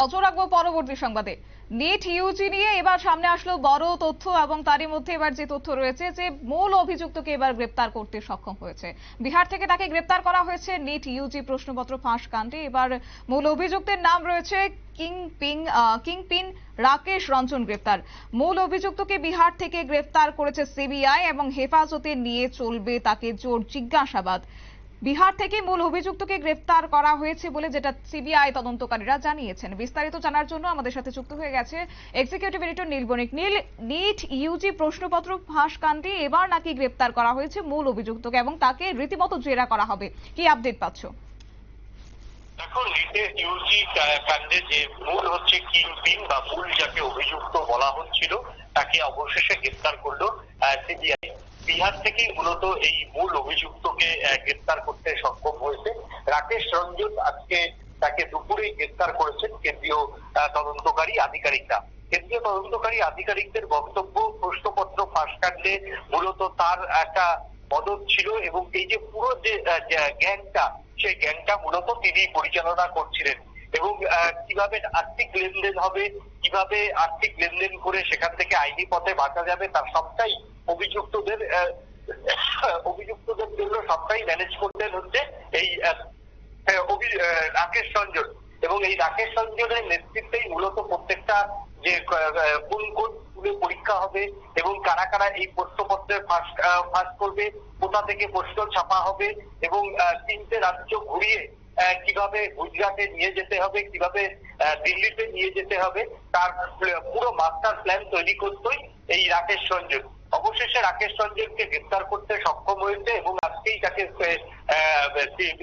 নজর রাখব পরবর্তী সংবাদে। নেট ইউজি নিয়ে এবার সামনে আসলো বড় তথ্য এবং তারই মধ্যে এবার যে তথ্য রয়েছে যে মূল অভিযুক্তকে এবার গ্রেপ্তার করতে সক্ষম হয়েছে। বিহার থেকে তাকে গ্রেপ্তার করা হয়েছে। নেট ইউজি প্রশ্নপত্র ফাঁস কাণ্ডে এবার মূল অভিযুক্তের নাম রয়েছে kingpin kingpin Rakesh Ranjan গ্রেপ্তার। মূল অভিযুক্তকে বিহার থেকে গ্রেপ্তার করেছে সিবিআই এবং হেফাজতে নিয়ে চলবে তাকে জোর জিজ্ঞাসাবাদ। বিহার থেকে মূল অভিযুক্তকে গ্রেফতার করা হয়েছে বলে যেটা সিবিআই তদন্তকারীরা জানিয়েছেন। বিস্তারিত জানার জন্য আমাদের সাথে যুক্ত হয়ে গেছে এক্সিকিউটিভ এডিটর নীল বণিক। নীল, নিট, ইউজি প্রশ্নপত্র ফাঁস কাণ্ডে এবার নাকি গ্রেফতার করা হয়েছে মূল অভিযুক্তকে এবং তাকে রীতিমতো জেরা করা হবে। কি আপডেট পাচ্ছ? দেখো, নিটে ইউজি কাণ্ডে যে মূল হচ্ছে কিংপিন বা মূল যাকে অভিযুক্ত বলা হচ্ছিল, তাকে অবশেষে গ্রেপ্তার করল সিবিআই। বিহার থেকেই মূলত এই মূল অভিযুক্তকে গ্রেপ্তার করতে সক্ষম হয়েছে। রাকেশ রঞ্জন আজকে তাকে দুপুরে গ্রেপ্তার করেছেন কেন্দ্রীয় তদন্তকারী আধিকারিকরা। কেন্দ্রীয় তদন্তকারী আধিকারিকদের বক্তব্য প্রশ্নপত্র ফাঁস কাটলে মূলত তার একটা মদত ছিল এবং এই যে পুরো যে গ্যাংটা, সেই গ্যাংটা মূলত তিনি পরিচালনা করছিলেন। এবং কীভাবে আর্থিক লেনদেন হবে, কীভাবে আর্থিক লেনদেন করে সেখান থেকে আইনি পথে বাঁচা যাবে, তার সবটাই অভিযুক্তদের অভিযুক্তদের জন্য সবটাই ম্যানেজ করতেন হচ্ছে এই রাকেশ রঞ্জন। এবং এই রাকেশ রঞ্জনের নেতৃত্বেই মূলত প্রত্যেকটা যে কোন কোন স্কুলে পরীক্ষা হবে এবং কারা কারা এই প্রশ্নপত্রের ফাঁস করবে, কোথা থেকে প্রশ্ন ছাপা হবে এবং তিনটে রাজ্য ঘুরিয়ে কীভাবে গুজরাটে নিয়ে যেতে হবে, কীভাবে দিল্লিতে নিয়ে যেতে হবে, তার পুরো মাস্টার প্ল্যান তৈরি করতোই এই রাকেশ রঞ্জন। অবশেষে রাকেশ রঞ্জনকে গ্রেপ্তার করতে সক্ষম হয়েছে এবং আজকেই তাকে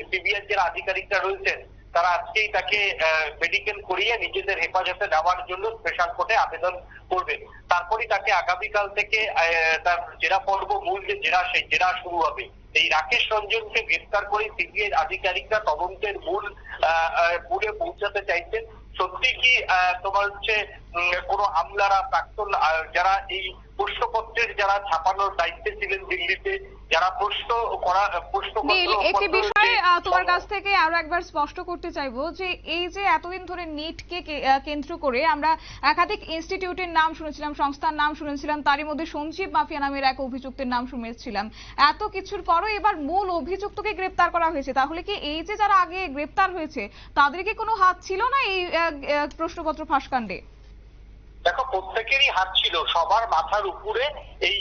সিবিআই যারা আধিকারিকরা রয়েছেন, তারা আজকেই তাকে মেডিকেল করিয়ে নিজেদের হেফাজতে নেওয়ার জন্য স্পেশাল কোর্টে আবেদন করবে। তারপরই তাকে আগামীকাল থেকে তার জেরা পর্ব, মূল যে জেরা, সেই জেরা শুরু হবে। এই রাকেশ রঞ্জনকে গ্রেফতার করে সিবিআই আধিকারিকরা তদন্তের মূল মূলে পৌঁছাতে চাইছেন। সত্যি কি তোমার হচ্ছে কোনো আমলারা, প্রাক্তন যারা এই প্রশ্নপত্রের যারা ছাপানোর দায়িত্বে ছিলেন দিল্লিতে যারা প্রশ্ন করা নীল একটি বিষয়ে তোমার কাছ থেকে আরও একবার স্পষ্ট করতে চাইব যে এই যে এতদিন ধরে নিটকে কে- কেন্দ্র করে আমরা একাধিক ইনস্টিটিউটের নাম শুনেছিলাম সংস্থার নাম শুনেছিলাম তারই মধ্যে সঞ্জীব মাফিয়া নামের এক অভিযুক্তের নাম শুনেছিলাম। এত কিছুর পরও এবার মূল অভিযুক্তকে গ্রেপ্তার করা হয়েছে। তাহলে কি এই যে যারা আগে গ্রেপ্তার হয়েছে তাদের কি কোনো হাত ছিল না এই প্রশ্নপত্র ফাঁসকাণ্ডে দেখো, প্রত্যেকেরই হাত ছিল। সবার মাথার উপরে এই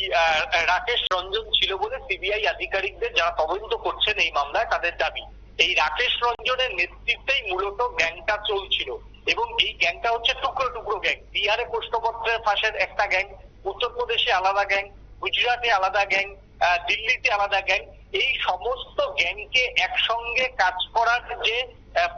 রাকেশ রঞ্জন ছিল বলে সিবিআই আধিকারিকদের যারা তদন্ত করছেন এই মামলায় তাদের দাবি। এই রাকেশ রঞ্জনের নেতৃত্বেই মূলত গ্যাংটা চলছিল এবং এই গ্যাংটা হচ্ছে টুকরো টুকরো গ্যাং। বিহারে প্রশ্নপত্রের ফাঁসের একটা গ্যাং, উত্তরপ্রদেশে আলাদা গ্যাং, গুজরাটে আলাদা গ্যাং দিল্লিতে আলাদা গ্যাং। এই সমস্ত গ্যাংকে একসঙ্গে কাজ করার যে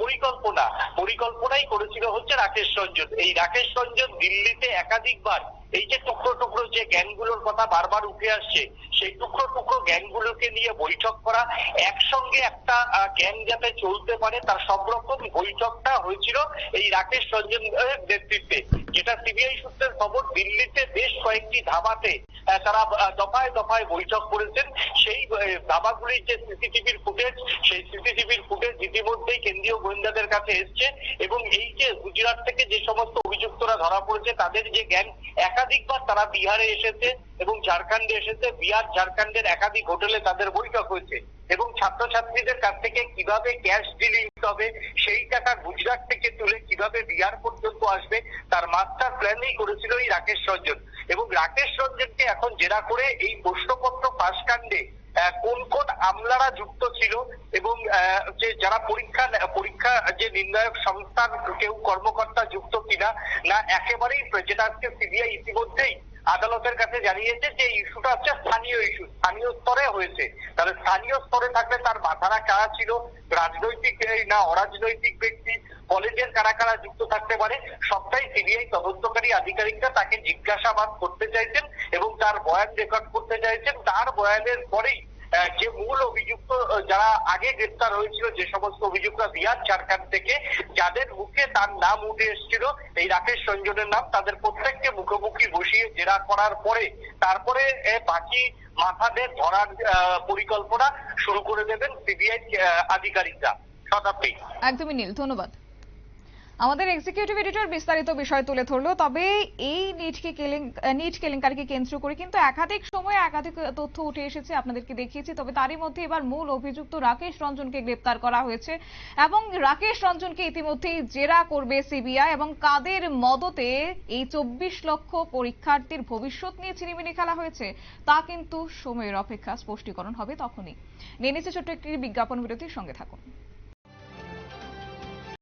পরিকল্পনা। পরিকল্পনাই করেছিল হচ্ছে রাকেশ রঞ্জন। এই রাকেশ রঞ্জন দিল্লিতে একাধিকবার এই যে টুকরো টুকরো যে গ্যাংগুলোর কথা বারবার উঠে আসছে, সেই টুকরো টুকরো গ্যাংগুলোকে নিয়ে বৈঠক করা, একসঙ্গে একটা গ্যাং যাতে চলতে পারে তার সব রকম বৈঠকটা হয়েছিল এই রাকেশ রঞ্জন নেতৃত্বে। যেটা সিবিআই সূত্রের খবর, দিল্লিতে বেশ কয়েকটি ধাবাতে তারা দফায় দফায় বৈঠক করেছেন। সেই ধাবাগুলির যে সিসিটিভির ফুটেজ, সেই সিসিটিভির ফুটেজ ইতিমধ্যেই কেন্দ্রীয় গোয়েন্দাদের কাছে এসছে এবং এই যে গুজরাট থেকে যে সমস্ত অভিযুক্তরা ধরা পড়েছে, তাদের যে গ্যাং একাধিকবার তারা বিহারে এসেছে এবং ঝাড়খণ্ডে এসেছে। বিহার, ঝাড়খণ্ডের একাধিক হোটেলে তাদের বৈঠক হয়েছে এবং ছাত্রছাত্রীদের কাছ থেকে কীভাবে ক্যাশ ডিলিং হবে সেই টাকা গুজরাট থেকে তুলে কীভাবে বিহার পর্যন্ত আসবে, তার মাস্টার প্ল্যানই করেছিল এই রাকেশ রঞ্জন। এবং রাকেশ রঞ্জনকে এখন জেরা করে এই প্রশ্নপত্র ফাঁস কাণ্ডে কোন কোন আমলারা যুক্ত ছিল এবং যে যারা পরীক্ষা পরীক্ষা, যে নির্ণায়ক সংস্থার কেউ কর্মকর্তা যুক্ত কিনা, না একেবারেই যেটা আজকে সিবিআই ইতিমধ্যেই আদালতের কাছে জানিয়েছে যে ইস্যুটা হচ্ছে স্থানীয় ইস্যু, স্থানীয় স্তরে হয়েছে। তাহলে স্থানীয় স্তরে থাকলে তার মাথারা কারা ছিল? রাজনৈতিক না অরাজনৈতিক ব্যক্তি? কলেজের কারা কারা যুক্ত থাকতে পারে? সবটাই সিবিআই তদন্তকারী আধিকারিকরা তাকে জিজ্ঞাসাবাদ করতে চাইছেন এবং তার বয়ান রেকর্ড করতে চাইছেন। তার বয়ানের পরেই যে মূল অভিযুক্ত যারা আগে গ্রেপ্তার হয়েছিল, যে সমস্ত অভিযুক্তরা বিহার ঝাড়খণ্ড থেকে, যাদের মুখে তার নাম উঠে এসেছিল, এই রাকেশ রঞ্জনের নাম, তাদের প্রত্যেককে মুখোমুখি বসিয়ে জেরা করার পরে তারপরে বাকি মাথাদের ধরার পরিকল্পনা শুরু করে দেবেন সিবিআই আধিকারিকরা। শতাব্দী একদমই নীল, ধন্যবাদ। আমাদের এক্সিকিউটিভ এডিটর বিস্তারিত বিষয় তুলে ধরলো, তবে এই নিটকে নিট কেলেঙ্কারিকে কেন্দ্র করে কিন্তু একাধিক সময়ে একাধিক তথ্য উঠে এসেছে আপনাদেরকে দেখিয়েছি, তবে তারই মধ্যে এবার মূল অভিযুক্ত রাকেশ রঞ্জনকে গ্রেপ্তার করা হয়েছে এবং রাকেশ রঞ্জনকে ইতিমধ্যেই জেরা করবে সিবিআই এবং কাদের মদতে এই চব্বিশ লক্ষ পরীক্ষার্থীর ভবিষ্যৎ নিয়ে চিনিমিনি খেলা হয়েছে, তা কিন্তু সময়ের অপেক্ষা স্পষ্টীকরণ হবে তখনই। নিয়ে ছোট্ট একটি বিজ্ঞাপন বিরতির সঙ্গে থাকুন।